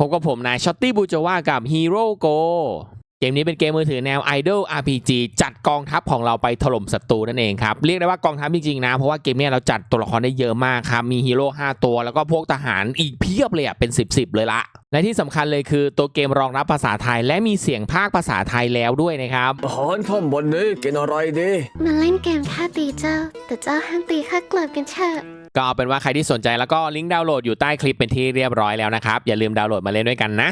พบกับผมนายช็อตตี้บูจว่ากับ Hero Go เกมนี้เป็นเกมมือถือแนว Idol RPG จัดกองทัพของเราไปถล่มศัตรูนั่นเองครับ เรียกได้ว่ากองทัพจริงๆนะ เพราะว่าเกมเนี้ยเราจัดตัวละครได้เยอะมากครับ มีฮีโร่5ตัว แล้วก็พวกทหารอีกเพียบเลยอะเป็น 10บสเลยละ และที่สำคัญเลยคือตัวเกมรองรับภาษาไทย และมีเสียงภาคภาษาไทยแล้วด้วยนะครับอาหารข้ามวันนี้กินอะไรดีมาเล่นเกมท่าตีเจ้า แต่เจ้าห้ามตีข้ากลับกันเถอะ ก็เอาเป็นว่าใครที่สนใจแล้วก็ลิงก์ดาวน์โหลดอยู่ใต้คลิปเป็นที่เรียบร้อยแล้วนะครับ อย่าลืมดาวน์โหลดมาเล่นด้วยกันนะ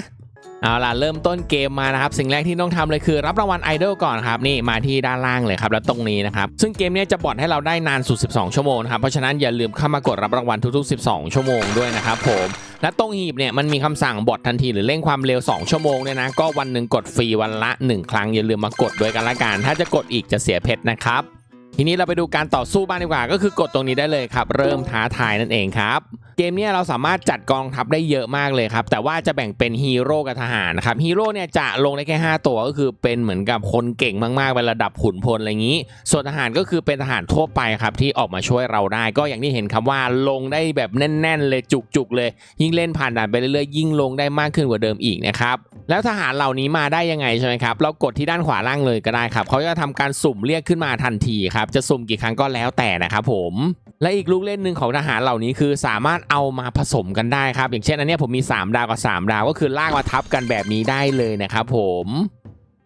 เอาล่ะเริ่มต้นเกมมานะครับ สิ่งแรกที่ต้องทำเลยคือรับรางวัลไอดอลก่อนครับนี่มาที่ด้านล่างเลยครับแล้วตรงนี้นะครับซึ่งเกมนี้จะบอดให้เราได้นานสุด 12 ชั่วโมงนะครับเพราะฉะนั้นอย่าลืมเข้ามากดรับรางวัลทุก ๆ 12 ชั่วโมงด้วยนะครับผมและตรงหีบเนี่ยมันมีคำสั่งบอดทันทีหรือเร่งความเร็ว 2 ชั่วโมงเนี่ยนะก็วันหนึ่งกดฟรีวันละ 1 ครั้งอย่าลืมมากดด้วยกันละกันถ้าจะกดอีกจะเสียเพชรนะครับ ทีนี้เราไปดูการต่อสู้บ้างดีกว่า ก็คือกดตรงนี้ได้เลยครับ เริ่มท้าทายนั่นเองครับ เกมนี้เราสามารถจัดกองทัพได้เยอะมากเลยครับ แต่ว่าจะแบ่งเป็นฮีโร่กับทหารนะครับฮีโร่เนี่ยจะลงได้แค่ 5 ตัวก็คือเป็นเหมือนกับคนเก่งมากๆเป็นระดับขุนพลอะไรอย่างนี้ ส่วนทหารก็คือเป็นทหารทั่วไปครับที่ออกมาช่วยเราได้ ก็อย่างที่เห็นครับว่าลงได้แบบแน่น ๆ เลยจุกๆเลย ยิ่งเล่นผ่านด่านไปเรื่อยๆยิ่งลงได้มากขึ้นกว่าเดิมอีกนะครับ แล้วทหารเหล่านี้มาได้ยังไงใช่ไหมครับ เรากดที่ด้านขวาล่างเลยก็ได้ครับ เขาจะทำการสุ่มเรียกขึ้นมาทันทีครับ จะสุ่มกี่ครั้งก็แล้วแต่นะครับผม และอีกลูกเล่นหนึ่งของทหารเหล่านี้คือสามารถเอามาผสมกันได้ครับ อย่างเช่นอันนี้ผมมี 3 ดาวกับ 3 ดาว ก็คือลากมาทับกันแบบนี้ได้เลยนะครับผม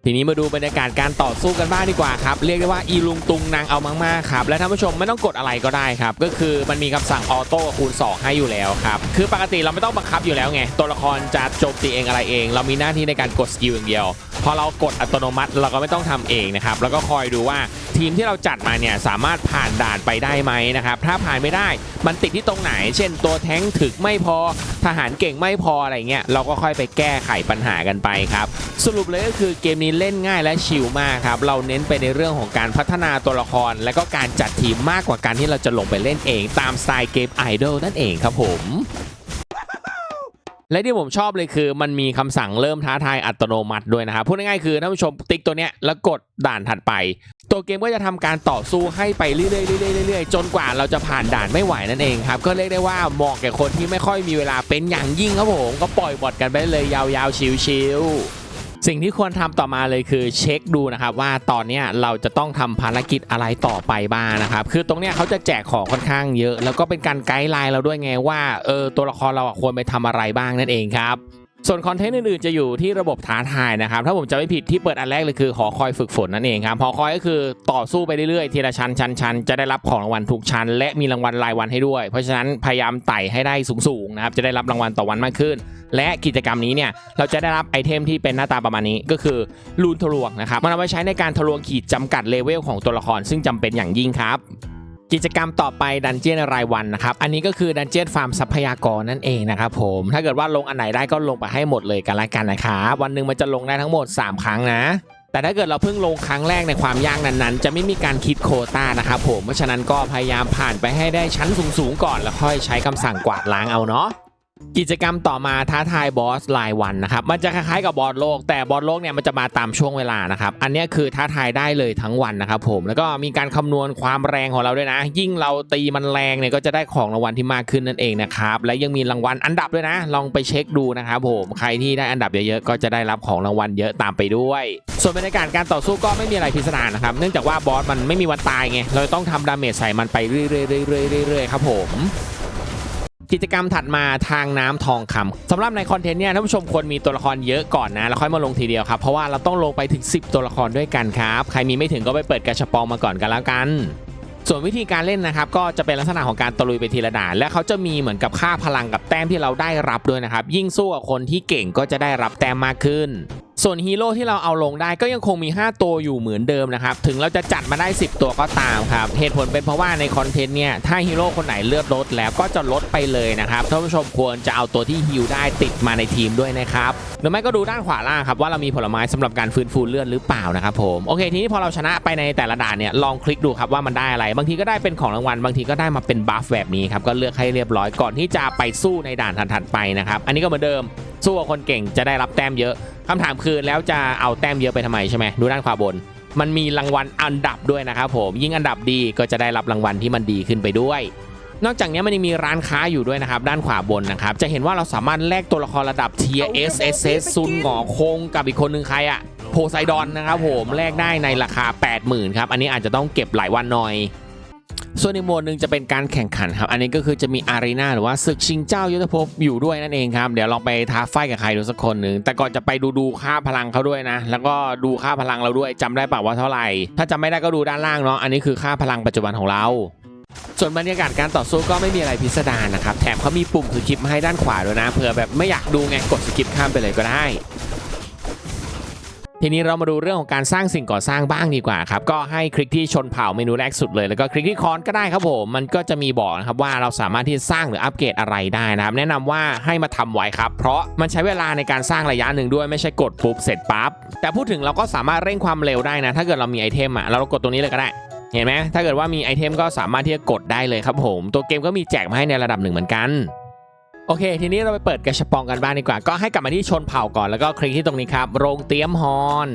ทีนี้มาดูบรรยากาศการต่อสู้กันบ้างดีกว่าครับ เรียกได้ว่าอีลุงตุงนางเอามากๆครับ และท่านผู้ชมไม่ต้องกดอะไรก็ได้ครับ ก็คือมันมีคำสั่งออโต้คูณ 2 ให้อยู่แล้วครับ คือปกติเราไม่ต้องบังคับอยู่แล้วไง ตัวละครจะโจมตีเองอะไรเอง เรามีหน้าที่ในการกดสกิลอย่างเดียว พอเรากดอัตโนมัติเราก็ไม่ต้องทำเองนะครับแล้วก็คอยดูว่าทีมที่เราจัดมาเนี่ยสามารถผ่านด่านไปได้ไหมนะครับถ้าผ่านไม่ได้มันติดที่ตรงไหน เช่นตัวแท้งถึกไม่พอทหารเก่งไม่พออะไรเงี้ยเราก็ค่อยไปแก้ไขปัญหากันไปครับสรุปเลยก็คือเกมนี้เล่นง่ายและชิลมากครับเราเน้นไปในเรื่องของการพัฒนาตัวละคร และก็การจัดทีมมากกว่าการที่เราจะลงไปเล่นเอง ตามสไตล์เกมไอดอลนั่นเองครับผม และที่ผมชอบเลยคือมันมีคำสั่งเริ่มท้าทายอัตโนมัติด้วยนะครับพูดง่ายๆคือท่านผู้ชมติ๊กตัวเนี้ยแล้วกดด่านถัดไป ตัวเกมก็จะทำการต่อสู้ให้ไปเรื่อยๆเรื่อยๆเรื่อยๆจนกว่าเราจะผ่านด่านไม่ไหวนั่นเองครับก็เรียกได้ว่าเหมาะแก่คนที่ไม่ค่อยมีเวลาเป็นอย่างยิ่งครับผมก็ปล่อยบอทกันไปเลยยาวๆชิวๆ สิ่งที่ควรทำต่อมาเลยคือเช็คดูนะครับว่าตอนนี้เราจะต้องทำภารกิจอะไรต่อไปบ้างนะครับคือตรงเนี้ยเขาจะแจกของค่อนข้างเยอะ แล้วก็เป็นการไกด์ไลน์เราด้วยไงว่าเออตัวละครเราควรไปทำอะไรบ้างนั่นเองครับส่วนคอนเทนต์อื่นๆจะอยู่ที่ระบบท้าทายนะครับ ถ้าผมจะไม่ผิดที่เปิดอันแรกเลยคือหอคอยฝึกฝนนั่นเองครับหอคอยก็คือต่อสู้ไปเรื่อยๆทีละชั้นชั้นชั้นจะได้รับของรางวัลทุกชั้น และมีรางวัลรายวันให้ด้วย เพราะฉะนั้นพยายามไต่ให้ได้สูงๆนะครับจะได้รับรางวัลต่อวันมากขึ้น และกิจกรรมนี้เนี่ยเราจะได้รับไอเทมที่เป็นหน้าตาประมาณนี้ก็คือลูนทะลวงนะครับมันเอาไว้ใช้ในการทะลวงขีดจำกัดเลเวลของตัวละคร ซึ่งจำเป็นอย่างยิ่งครับกิจกรรมต่อไปดันเจียนรายวันนะครับ อันนี้ก็คือดันเจียนฟาร์มทรัพยากรนั่นเองนะครับผม ถ้าเกิดว่าลงอันไหนได้ก็ลงไปให้หมดเลยกันละกันนะครับวันหนึ่งมันจะลงได้ทั้งหมด 3 ครั้งนะ แต่ถ้าเกิดเราเพิ่งลงครั้งแรกในความยากนั้นๆ จะไม่มีการคิดโคต้านะครับผม เพราะฉะนั้นก็พยายามผ่านไปให้ได้ชั้นสูงๆก่อนแล้วค่อยใช้คำสั่งกวาดล้างเอาเนาะ กิจกรรมต่อมาท้าทายบอสรายวันนะครับ มันจะคล้ายๆกับบอสโลก แต่บอสโลกเนี่ยมันจะมาตามช่วงเวลานะครับ อันนี้คือท้าทายได้เลยทั้งวันนะครับผม แล้วก็มีการคำนวณความแรงของเราด้วยนะ ยิ่งเราตีมันแรงเนี่ยก็จะได้ของรางวัลที่มากขึ้นนั่นเองนะครับ และยังมีรางวัลอันดับด้วยนะ ลองไปเช็คดูนะครับผม ใครที่ได้อันดับเยอะๆก็จะได้รับของรางวัลเยอะตามไปด้วย ส่วนบรรยากาศการต่อสู้ก็ไม่มีอะไรพิสดารนะครับ เนื่องจากว่าบอสมันไม่มีวันตายไง เราต้องทำดาเมจใส่มันไปเรื่อยๆๆๆๆครับผม กิจกรรมถัดมาทางน้ำทองคำสำหรับในคอนเทนต์เนี่ยท่านผู้ชมควรมีตัวละครเยอะก่อนนะแล้วค่อยมาลงทีเดียวครับเพราะว่าเราต้องลงไปถึง 10 ตัวละครด้วยกันครับใครมีไม่ถึงก็ไปเปิดกระชับปองมาก่อนกันแล้วกันส่วนวิธีการเล่นนะครับก็จะเป็นลักษณะของการตะลุยไปทีละด่านและเขาจะมีเหมือนกับค่าพลังกับแต้มที่เราได้รับด้วยนะครับ ยิ่งสู้กับคนที่เก่งก็จะได้รับแต้มมากขึ้น ส่วนฮีโร่ที่เราเอาลงได้ก็ยังคงมี 5 ตัวอยู่เหมือนเดิมนะครับ ถึงเราจะจัดมาได้ 10 ตัวก็ตามครับ เหตุผลเป็นเพราะว่าในคอนเทนต์เนี่ย ถ้าฮีโร่คนไหนเลือดลดแล้วก็จะลดไปเลยนะครับ ท่านผู้ชมควรจะเอาตัวที่ฮิลได้ติดมาในทีมด้วยนะครับ หรือไม่ก็ดูด้านขวาล่างครับ ว่าเรามีผลไม้สำหรับการฟื้นฟูเลือดหรือเปล่านะครับผม โอเค ทีนี้พอเราชนะไปในแต่ละด่านเนี่ย ลองคลิกดูครับว่ามันได้อะไร บางทีก็ได้เป็นของรางวัล บางทีก็ได้มาเป็นบัฟแบบนี้ครับ ก็เลือกให้เรียบร้อยก่อนที่จะไปสู้ในด่านถัดๆไปนะครับ อันนี้ก็เหมือนเดิม สู้กับคนเก่งจะได้รับแต้มเยอะคำถามคือแล้วจะเอาแต้มเยอะไปทำไมใช่ไหมดูด้านขวาบน มันมีรางวัลอันดับด้วยนะครับผมยิ่งอันดับดีก็จะได้รับรางวัลที่มันดีขึ้นไปด้วย นอกจากนี้มันยังมีร้านค้าอยู่ด้วยนะครับ ด้านขวาบนนะครับ จะเห็นว่าเราสามารถแลกตัวละครระดับ Tier S S S ซุนหงอคงกับอีกคนหนึ่งใครอะโพไซดอนนะครับผมแลกได้ในราคา 80,000ครับอันนี้อาจจะต้องเก็บหลายวันหน่อย ส่วนอีกหมดหนึ่งจะเป็นการแข่งขันครับอันนี้ก็คือจะมีอารีนาหรือว่าศึกชิงเจ้ายุทธภพอยู่ด้วยนั่นเองครับ เดี๋ยวลองไปท้าไฟกับใครดูสักคนหนึ่งแต่ก่อนจะไปดูดูค่าพลังเขาด้วยนะ แล้วก็ดูค่าพลังเราด้วยจำได้ป่าว่าเท่าไหร่ ถ้าจำไม่ได้ก็ดูด้านล่างเนาะอันนี้คือค่าพลังปัจจุบันของเราส่วนบรรยากาศการต่อสู้ก็ไม่มีอะไรพิสดารนะครับ แถมเขามีปุ่มสกิปมาให้ด้านขวาด้วยนะเผื่อแบบไม่อยากดูไงกดสกิปข้ามไปเลยก็ได้ ทีนี้เรามาดูเรื่องของการสร้างสิ่งก่อสร้างบ้างดีกว่าครับ ก็ให้คลิกที่ชนเผ่าเมนูแรกสุดเลย แล้วก็คลิกที่คอนก็ได้ครับผม มันก็จะมีบอกนะครับว่าเราสามารถที่จะสร้างหรืออัปเกรดอะไรได้นะครับ แนะนำว่าให้มาทำไว้ครับ เพราะมันใช้เวลาในการสร้างระยะหนึ่งด้วยไม่ใช่กดปุ๊บเสร็จปั๊บ แต่พูดถึงเราก็สามารถเร่งความเร็วได้นะ ถ้าเกิดเรามีไอเทมอะเรากดตรงนี้เลยก็ได้เห็นไหมถ้าเกิดว่ามีไอเทมก็สามารถที่จะกดได้เลยครับผม ตัวเกมก็มีแจกมาให้ในระดับหนึ่งเหมือนกัน โอเค ทีนี้เราไปเปิดกระชปองกันบ้างดีกว่า ก็ให้กลับมาที่ชนเผ่าก่อนแล้วก็คลิกที่ตรงนี้ครับ โรงเตรียมฮอน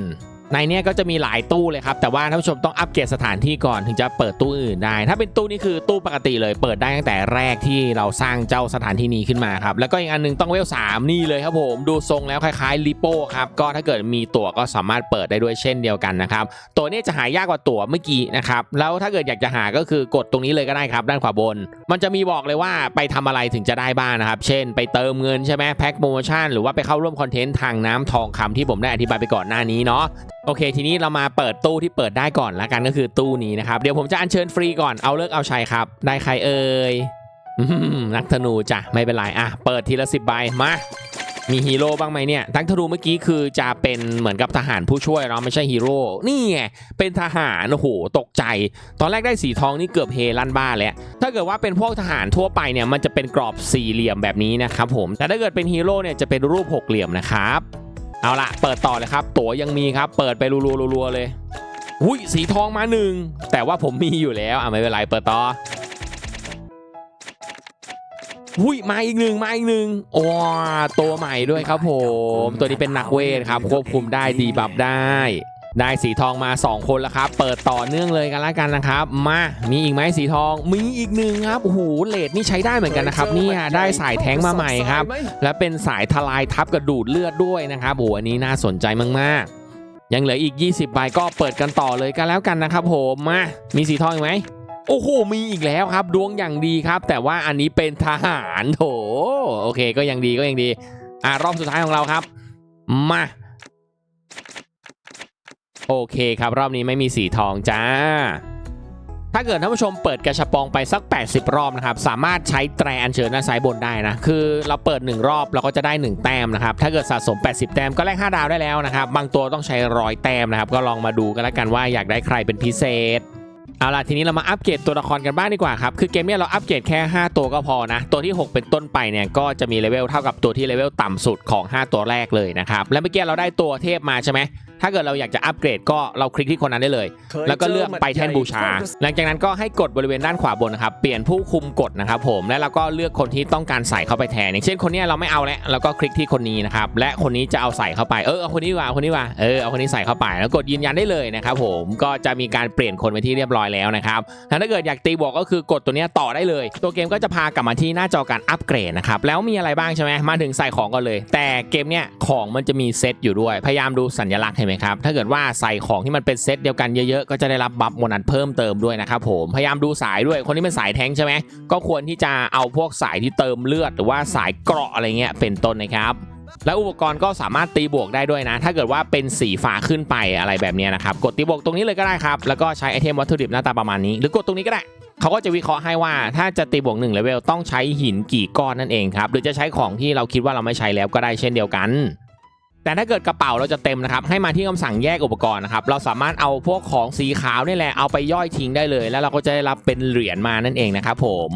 ในเนี้ยก็จะมีหลายตู้เลยครับ แต่ว่าท่านผู้ชมต้องอัปเกรดสถานที่ก่อนถึงจะเปิดตู้อื่นได้ ถ้าเป็นตู้นี้คือตู้ปกติเลย เปิดได้ตั้งแต่แรกที่เราสร้างเจ้าสถานที่นี้ขึ้นมาครับแล้วก็อีกอันหนึงต้องเวลสามนี่เลยครับผมดูทรงแล้วคล้ายๆลิโป้ครับก็ถ้าเกิดมีตั๋วก็สามารถเปิดได้ด้วยเช่นเดียวกันนะครับตัวนี้จะหายากกว่าตั๋วเมื่อกี้นะครับแล้วถ้าเกิดอยากจะหาก็คือกดตรงนี้เลยก็ได้ครับ ด้านขวาบน มันจะมีบอกเลยว่าไปทำอะไรถึงจะได้บ้างนะครับ เช่น ไปเติมเงินใช่ไหมแพ็คโปรโมชั่นหรือว่าไปเข้าร่วมคอนเทนต์ทางน้ำทองคำที่ผมได้อธิบายไปก่อนหน้านี้เนาะโอเค ทีนี้เรามาเปิดตู้ที่เปิดได้ก่อนละกันก็คือตู้นี้นะครับ เดี๋ยวผมจะอัญเชิญฟรีก่อนเอาเลิกเอาชัยครับ ได้ใครเอ่ยนักธนูจ้ะไม่เป็นไรอะเปิดทีละสิบใบมามีฮีโร่บ้างไหมเนี่ยทั้งธนูเมื่อกี้คือจะเป็นเหมือนกับทหารผู้ช่วยเราไม่ใช่ฮีโร่นี่ไงเป็นทหารโอ้โหตกใจ ตอนแรกได้สีทองนี่เกือบเฮลั่นบ้าแล้วถ้าเกิดว่าเป็นพวกทหารทั่วไปเนี่ยมันจะเป็นกรอบสี่เหลี่ยมแบบนี้นะครับผมแต่ถ้าเกิดเป็นฮีโร่เนี่ยจะเป็นรูปหกเหลี่ยมนะครับ เอาละเปิดต่อเลยครับ ตั๋วยังมีครับ เปิดไปรัวๆๆเลยอุ้ยสีทองมาหนึ่งแต่ว่าผมมีอยู่แล้วอะไม่เป็นไรเปิดต่ออุ้ยมาอีกหนึ่งมาอีกหนึ่งโอ้ตัวใหม่ด้วยครับผม ตัวนี้เป็นนักเวทครับ ควบคุมได้ดีบับได้ ได้สีทองมา 2 คนแล้วครับ เปิดต่อเนื่องเลยกันแล้วกันนะครับ มา มีอีกไหมสีทอง มีอีกหนึ่งครับ โอ้โห เลดนี่ใช้ได้เหมือนกันนะครับเนี่ยได้สายแท้งมาใหม่ครับ และเป็นสายทลายทับกระดูดเลือดด้วยนะครับโอ้โห อันนี้น่าสนใจมากๆ ยังเหลืออีก 20 ใบก็เปิดกันต่อเลยกันแล้วกันนะครับผมมา มีสีทองอีกไหมโอ้โห มีอีกแล้วครับดวงอย่างดีครับ แต่ว่าอันนี้เป็นทหารโถ โอเค ก็ยังดีก็ยังดี อ่ารอบสุดท้ายของเราครับ มา โอเคครับ รอบนี้ไม่มีสีทองจ้า ถ้าเกิดท่านผู้ชมเปิดกระชับปองไปสัก 80 รอบนะครับ สามารถใช้แตรอัญเชิญด้านซ้ายบนได้นะ คือเราเปิด 1 รอบเราก็จะได้ 1 แต้มนะครับ ถ้าเกิดสะสม 80 แต้มก็แลก5ดาวได้แล้วนะครับ บางตัวต้องใช้ร้อยแต้มนะครับ ก็ลองมาดูกันแล้วกันว่าอยากได้ใครเป็นพิเศษเอาล่ะทีนี้เรามาอัปเกรดตัวละครกันบ้างดีกว่าครับคือเกมนี้เราอัปเกรดแค่ 5 ตัวก็พอนะ ตัวที่ 6 เป็นต้นไปเนี่ยก็จะมีเลเวลเท่ากับตัวที่เลเวลต่ำสุดของ 5 ตัวแรกเลยนะครับและเมื่อกี้เราได้ตัวเทพมาใช่ไหม ถ้าเกิดเราอยากจะอัปเกรดก็เราคลิกที่คนนั้นได้เลย แล้วก็เลือกไปแท่นบูชา หลังจากนั้นก็ให้กดบริเวณด้านขวาบนนะครับเปลี่ยนผู้คุมกฎนะครับผมและเราก็เลือกคนที่ต้องการใส่เข้าไปแทนอย่างเช่นคนเนี้ยเราไม่เอาแล้วเราก็คลิกที่คนนี้นะครับและคนนี้จะเอาใส่เข้าไปเออเอาคนนี้ดีกว่าเอาคนนี้ดีกว่าเออเอาคนนี้ใส่เข้าไปแล้วกดยืนยันได้เลยนะครับผมก็จะมีการเปลี่ยนคนไปที่เรียบร้อยแล้วนะครับแล้วถ้าเกิดอยากตีบวกก็คือกดตัวเนี้ยต่อได้เลย ตัวเกมก็จะพากลับมาที่หน้าจอการอัปเกรดนะครับแล้วมีอะไรบ้างใช่ไหมมาถึงใส่ของก่อนเลย แต่เกมเนี้ยของมันจะมีเซตอยู่ด้วยพยายามดูสัญลักษณ์เห็นไหมครับถ้าเกิดว่าใส่ของที่มันเป็นเซตเดียวกันเยอะๆก็จะได้รับบัฟโบนัสเพิ่มเติมด้วยนะครับผมพยายามดูสายด้วยคนที่เป็นสายแทงใช่ไหมก็ควรที่จะเอาพวกสายที่เติมเลือด หรือว่าสายเกราะอะไรเงี้ยเป็นต้นนะครับและอุปกรณ์ก็สามารถตีบวกได้ด้วยนะ ถ้าเกิดว่าเป็นสีฟ้าขึ้นไปอะไรแบบเนี้ยนะครับ กดตีบวกตรงนี้เลยก็ได้ครับ แล้วก็ใช้ไอเทมวัตถุดิบหน้าตาประมาณนี้ หรือกดตรงนี้ก็ได้ เขาก็จะวิเคราะห์ให้ว่าถ้าจะตีบวก1เลเวลต้องใช้หินกี่ก้อนนั่นเองครับ หรือจะใช้ของที่เราคิดว่าเราไม่ใช้แล้วก็ได้เช่นเดียวกัน แต่ถ้าเกิดกระเป๋าเราจะเต็มนะครับให้มาที่คำสั่งแยกอุปกรณ์นะครับเราสามารถเอาพวกของสีขาวนี่แหละเอาไปย่อยทิ้งได้เลย แล้วเราก็จะได้รับเป็นเหรียญมานั่นเองนะครับผม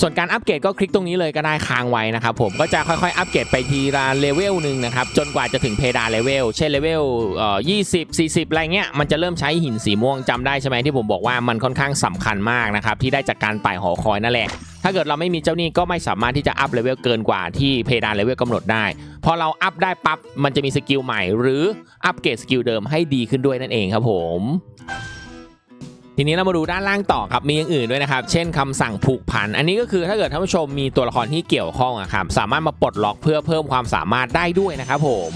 ส่วนการอัปเกรดก็คลิกตรงนี้เลยก็ได้ค้างไว้นะครับผมก็จะค่อยๆ อัปเกรดไปทีละเลเวลหนึ่งนะครับจนกว่าจะถึงเพดานเลเวลเช่นเลเวลเอ่อ20 40อะไรเงี้ยมันจะเริ่มใช้หินสีม่วงจำได้ใช่ไหมที่ผมบอกว่ามันค่อนข้างสำคัญมากนะครับที่ได้จากการไต่หอคอยนั่นแหละถ้าเกิดเราไม่มีเจ้าหนี้ก็ไม่สามารถที่จะอัพเลเวลเกินกว่าที่เพดานเลเวลกำหนดได้ พอเราอัพได้ปั๊บมันจะมีสกิลใหม่ หรืออัปเกรดสกิลเดิมให้ดีขึ้นด้วยนั่นเองครับผม ทีนี้เรามาดูด้านล่างต่อครับมีอย่างอื่นด้วยนะครับ เช่นคำสั่งผูกพัน อันนี้ก็คือถ้าเกิดท่านผู้ชมมีตัวละครที่เกี่ยวข้องอะครับสามารถมาปลดล็อกเพื่อเพิ่มความสามารถได้ด้วยนะครับผม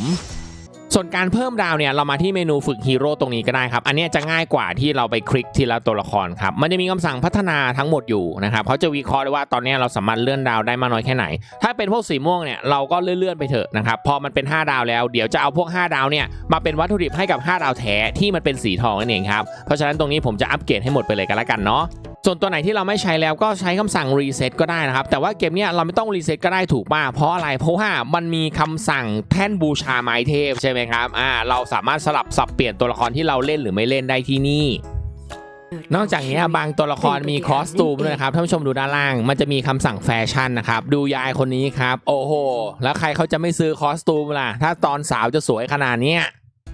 ส่วนการเพิ่มดาวเนี่ยเรามาที่เมนูฝึกฮีโร่ตรงนี้ก็ได้ครับ อันนี้จะง่ายกว่าที่เราไปคลิกทีละตัวละครครับ มันจะมีคำสั่งพัฒนาทั้งหมดอยู่นะครับเขาจะวิเคราะห์ได้ว่าตอนนี้เราสามารถเลื่อนดาวได้มากน้อยแค่ไหน ถ้าเป็นพวกสีม่วงเนี่ยเราก็เลื่อนๆไปเถอะนะครับ พอมันเป็น 5 ดาวแล้ว เดี๋ยวจะเอาพวก 5 ดาวเนี่ยมาเป็นวัตถุดิบให้กับ 5 ดาวแท้ที่มันเป็นสีทองนั่นเองครับ เพราะฉะนั้นตรงนี้ผมจะอัปเกรดให้หมดไปเลยกันละกันเนาะ ส่วนตัวไหนที่เราไม่ใช้แล้วก็ใช้คำสั่งรีเซ็ตก็ได้นะครับ แต่ว่าเกมเนี้ยเราไม่ต้องรีเซ็ตก็ได้ถูกป่ะเพราะอะไร เพราะว่ามันมีคำสั่งแท่นบูชาไม้เทพใช่ไหมครับอ่าเราสามารถสลับสับเปลี่ยนตัวละครที่เราเล่นหรือไม่เล่นได้ที่นี่นอกจากนี้บางตัวละครมีคอสตูมด้วยนะครับท่านผู้ชมดูด้านล่าง มันจะมีคำสั่งแฟชั่นนะครับ ดูยายคนนี้ครับ โอ้โห แล้วใครเขาจะไม่ซื้อคอสตูมล่ะ ถ้าตอนสาวจะสวยขนาดเนี้ย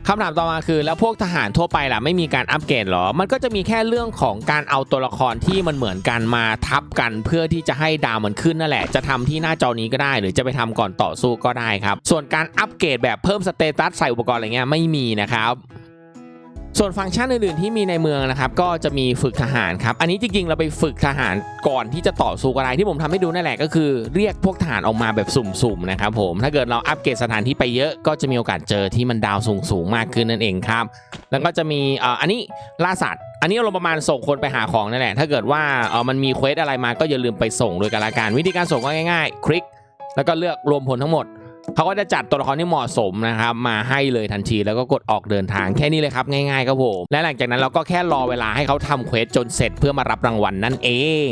คำถามต่อมาคือ แล้วพวกทหารทั่วไปล่ะไม่มีการอัปเกรดเหรอ มันก็จะมีแค่เรื่องของการเอาตัวละครที่มันเหมือนกันมาทับกัน เพื่อที่จะให้ดาวมันขึ้นนั่นแหละ จะทำที่หน้าจอนี้ก็ได้ หรือจะไปทำก่อนต่อสู้ก็ได้ครับ ส่วนการอัปเกรดแบบเพิ่มสเตตัสใส่อุปกรณ์อะไรเงี้ยไม่มีนะครับ ส่วนฟังก์ชันอื่นๆที่มีในเมืองนะครับก็จะมีฝึกทหารครับอันนี้จริงๆเราไปฝึกทหารก่อนที่จะต่อสู้อะไรที่ผมทำให้ดูนั่นแหละก็คือ เรียกพวกทหารออกมาแบบสุ่มๆนะครับผมถ้าเกิดเราอัปเกรดสถานที่ไปเยอะก็จะมีโอกาสเจอที่มันดาวสูงๆมากขึ้นนั่นเองครับแล้วก็จะมีอันนี้ล่าสัตว์อันนี้เราประมาณส่งคนไปหาของนั่นแหละถ้าเกิดว่าเออมันมีเควสอะไรมาก็อย่าลืมไปส่งโดยกันละกันวิธีการส่งก็ง่ายๆ คลิก แล้วก็เลือกรวมผลทั้งหมด เขาก็จะจัดตัวละครที่เหมาะสมนะครับมาให้เลยทันทีแล้วก็กดออกเดินทางแค่นี้เลยครับง่ายๆครับผมและหลังจากนั้นเราก็แค่รอเวลาให้เขาทำเควสจนเสร็จเพื่อมารับรางวัลนั่นเอง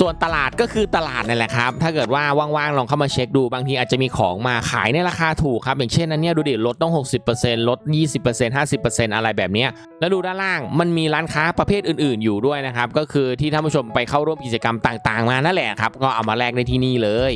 ส่วนตลาดก็คือตลาดนั่แหละครับ ถ้าเกิดว่าว่างๆ ลองเข้ามาเช็คดู บางทีอาจจะมีของมาขายในราคาถูกครับ อย่างเช่นอันเนี้ยดูดิลดต้อง 60%ลด 20% 50%อะไรแบบนี้ แล้วดูด้านล่างมันมีร้านค้าประเภทอื่นๆ อยู่ด้วยนะครับ ก็คือที่ท่านผู้ชมไปเข้าร่วมกิจกรรมต่างๆ มานั่นแหละครับ ก็เอามาแลกในที่นี่เลย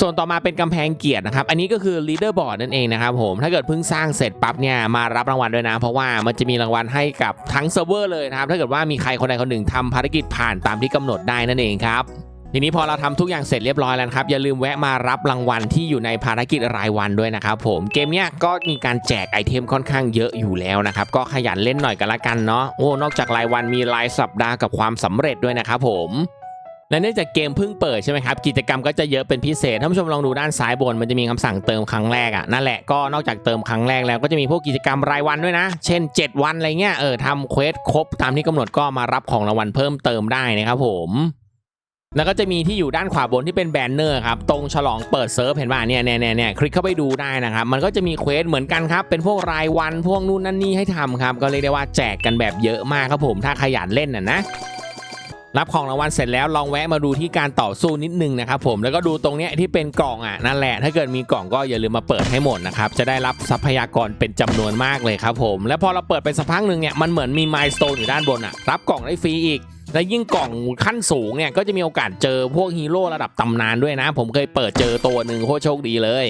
ส่วนต่อมาเป็นกำแพงเกียรตินะครับ อันนี้ก็คือ leader board นั่นเองนะครับผม ถ้าเกิดเพิ่งสร้างเสร็จปั๊บเนี่ยมารับรางวัลด้วยนะ เพราะว่ามันจะมีรางวัลให้กับทั้งเซิร์ฟเวอร์เลยนะครับ ถ้าเกิดว่ามีใครคนใดคนหนึ่งทำภารกิจผ่านตามที่กำหนดได้นั่นเองครับทีนี้พอเราทำทุกอย่างเสร็จเรียบร้อยแล้วครับ อย่าลืมแวะมารับรางวัลที่อยู่ในภารกิจรายวันด้วยนะครับผมเกมเนี้ยก็มีการแจกไอเทมค่อนข้างเยอะอยู่แล้วนะครับ ก็ขยันเล่นหน่อยกันละกันเนาะโอ้นอกจากรายวันมีรายสัปดาห์กับความสำเร็จด้วยนะครับผม และเนื่องจากเกมเพิ่งเปิดใช่ไหมครับกิจกรรมก็จะเยอะเป็นพิเศษท่านผู้ชมลองดูด้านซ้ายบนมันจะมีคำสั่งเติมครั้งแรกอะนั่นแหละก็นอกจากเติมครั้งแรกแล้วก็จะมีพวกกิจกรรมรายวันด้วยนะ เช่น 7 วันอะไรเงี้ยเออทำเควสครบตามที่กำหนดก็มารับของรางวัลเพิ่มเติมได้นะครับผมแล้วก็จะมีที่อยู่ด้านขวาบนที่เป็นแบนเนอร์ครับ ตรงฉลองเปิดเซิร์ฟเห็นป่ะเนี่ยเนี่ยเนี่ยเนี่ยคลิกเข้าไปดูได้นะครับ มันก็จะมีเควสเหมือนกันครับ เป็นพวกรายวันพวกนู่นนั่นนี่ให้ทำครับ ก็เรียกได้ว่าแจกกันแบบเยอะมากครับผมถ้าขยันเล่นน่ะนะ รับของรางวัลเสร็จแล้วลองแวะมาดูที่การต่อสู้นิดนึงนะครับผมแล้วก็ดูตรงเนี้ยที่เป็นกล่องอะนั่นแหละ ถ้าเกิดมีกล่องก็อย่าลืมมาเปิดให้หมดนะครับจะได้รับทรัพยากรเป็นจำนวนมากเลยครับผมแล้วพอเราเปิดไปสักพักหนึ่งเนี่ยมันเหมือนมีมายสเตนอยู่ด้านบนอะรับกล่องได้ฟรีอีกและยิ่งกล่องขั้นสูงเนี่ยก็จะมีโอกาสเจอพวกฮีโร่ระดับตำนานด้วยนะ ผมเคยเปิดเจอตัวหนึ่งโคตรโชคดีเลย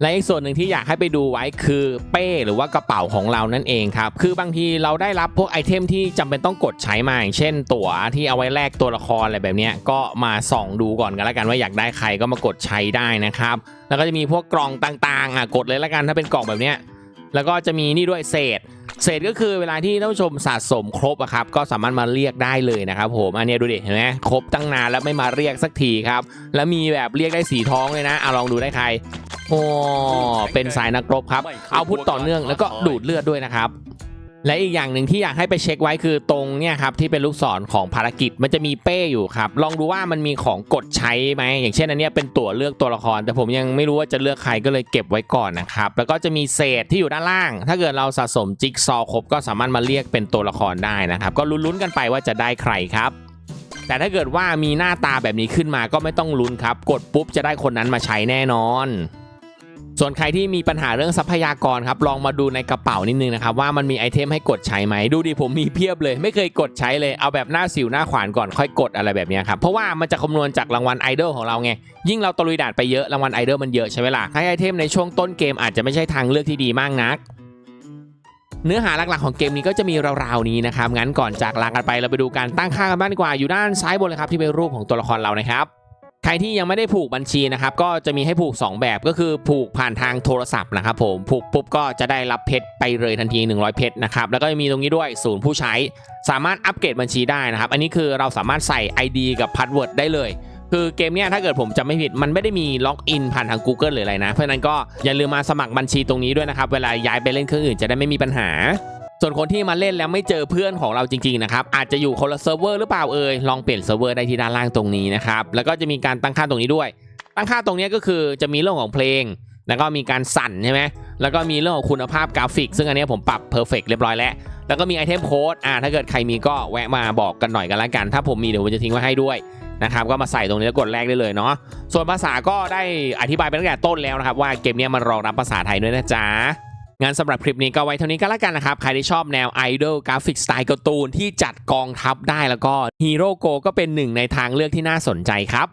และอีกส่วนหนึ่งที่อยากให้ไปดูไว้คือเป้หรือว่ากระเป๋าของเรานั่นเองครับ คือบางทีเราได้รับพวกไอเทมที่จำเป็นต้องกดใช้มาอย่างเช่น ตั๋วที่เอาไว้แลกตัวละครอะไรแบบนี้ก็มาส่องดูก่อนกันแล้วกันว่าอยากได้ใครก็มากดใช้ได้นะครับ แล้วก็จะมีพวกกล่องต่างๆอะกดเลยแล้วกันถ้าเป็นกล่องแบบนี้แล้วก็จะมีนี่ด้วยเศษ เศษก็คือเวลาที่ท่านผู้ชมสะสมครบอะครับ ก็สามารถมาเรียกได้เลยนะครับผม อันนี้ดูดิ เห็นไหมครบตั้งนานแล้วไม่มาเรียกสักทีครับ แล้วมีแบบเรียกได้สีท้องเลยนะเอาลองดูได้ใคร โอ้เป็นสายนักรบครับ เอาพุทต่อเนื่องแล้วก็ดูดเลือดด้วยนะครับ และอีกอย่างหนึ่งที่อยากให้ไปเช็คไว้คือตรงเนี่ยครับที่เป็นลูกศรของภารกิจมันจะมีเป้อยู่ครับ ลองดูว่ามันมีของกดใช้ไหมอย่างเช่นอันเนี้ยเป็นตั๋วเลือกตัวละคร แต่ผมยังไม่รู้ว่าจะเลือกใครก็เลยเก็บไว้ก่อนนะครับ แล้วก็จะมีเศษที่อยู่ด้านล่าง ถ้าเกิดเราสะสมจิ๊กซอว์ครบก็สามารถมาเรียกเป็นตัวละครได้นะครับ ก็ลุ้นๆกันไปว่าจะได้ใครครับแต่ถ้าเกิดว่ามีหน้าตาแบบนี้ขึ้นมาก็ไม่ต้องลุ้นครับ กดปุ๊บจะได้คนนั้นมาใช้แน่นอน ส่วนใครที่มีปัญหาเรื่องทรัพยากรครับลองมาดูในกระเป๋านิดนึงนะครับว่ามันมีไอเทมให้กดใช้ไหมดูดิผมมีเพียบเลย ไม่เคยกดใช้เลยเอาแบบหน้าสิวหน้าขวานก่อนค่อยกดอะไรแบบนี้ครับเพราะว่ามันจะคำนวณจากรางวัลไอดอลของเราไงยิ่งเราตะลุยด่านไปเยอะรางวัลไอดอลมันเยอะใช่ไหมล่ะให้ไอเทมในช่วงต้นเกมอาจจะไม่ใช่ทางเลือกที่ดีมากนักเนื้อหาหลักๆของเกมนี้ก็จะมีราวๆนี้นะครับงั้นก่อนจากลากันไปเราไปดูการตั้งค่ากันบ้างดีกว่าอยู่ด้านซ้ายบนเลยครับที่เป็นรูปของตัวละครเรานะครับ ใครที่ยังไม่ได้ผูกบัญชีนะครับก็จะมีให้ผูก 2 แบบก็คือผูกผ่านทางโทรศัพท์นะครับผมผูกปุ๊บก็จะได้รับเพชรไปเลยทันที 100 เพชรนะครับแล้วก็มีตรงนี้ด้วยศูนย์ผู้ใช้ สามารถอัปเกรดบัญชีได้นะครับ อันนี้คือเราสามารถใส่ ID กับพาสเวิร์ดได้เลยคือเกมเนี้ยถ้าเกิดผมจำไม่ผิดมันไม่ได้มีล็อกอินผ่านทาง Google หรืออะไรนะ เพราะนั้นก็อย่าลืมมาสมัครบัญชีตรงนี้ด้วยนะครับ เวลาย้ายไปเล่นเครื่องอื่นจะได้ไม่มีปัญหา ส่วนคนที่มาเล่นแล้วไม่เจอเพื่อนของเราจริงๆนะครับอาจจะอยู่คนละเซิร์ฟเวอร์หรือเปล่าเอ่ยลองเปลี่ยนเซิร์ฟเวอร์ได้ที่ด้านล่างตรงนี้นะครับแล้วก็จะมีการตั้งค่าตรงนี้ด้วย ตั้งค่าตรงนี้ก็คือจะมีเรื่องของเพลง แล้วก็มีการสั่นใช่ไหมแล้วก็มีเรื่องของคุณภาพกราฟิก ซึ่งอันนี้ผมปรับเพอร์เฟกเรียบร้อยแล้วแล้วก็มีไอเทมโค้ดอ่าถ้าเกิดใครมีก็แวะมาบอกกันหน่อยกันละกัน ถ้าผมมีเดี๋ยวผมจะทิ้งไว้ให้ด้วยนะครับก็มาใส่ตรงนี้แล้วกดแรกได้เลยเนาะส่วนภาษาก็ได้อธิบายไปตั้งแต่ต้นแล้วนะครับว่าเกมนี้มันรองรับภาษาไทยด้วยนะจ๊ะ งั้นสำหรับคลิปนี้ก็ไว้เท่านี้ก็แล้วกันนะครับ ใครที่ชอบแนวไอดอลกราฟิกสไตล์การ์ตูนที่จัดกองทัพได้แล้วก็ฮีโร่โกก็เป็นหนึ่งในทางเลือกที่น่าสนใจครับ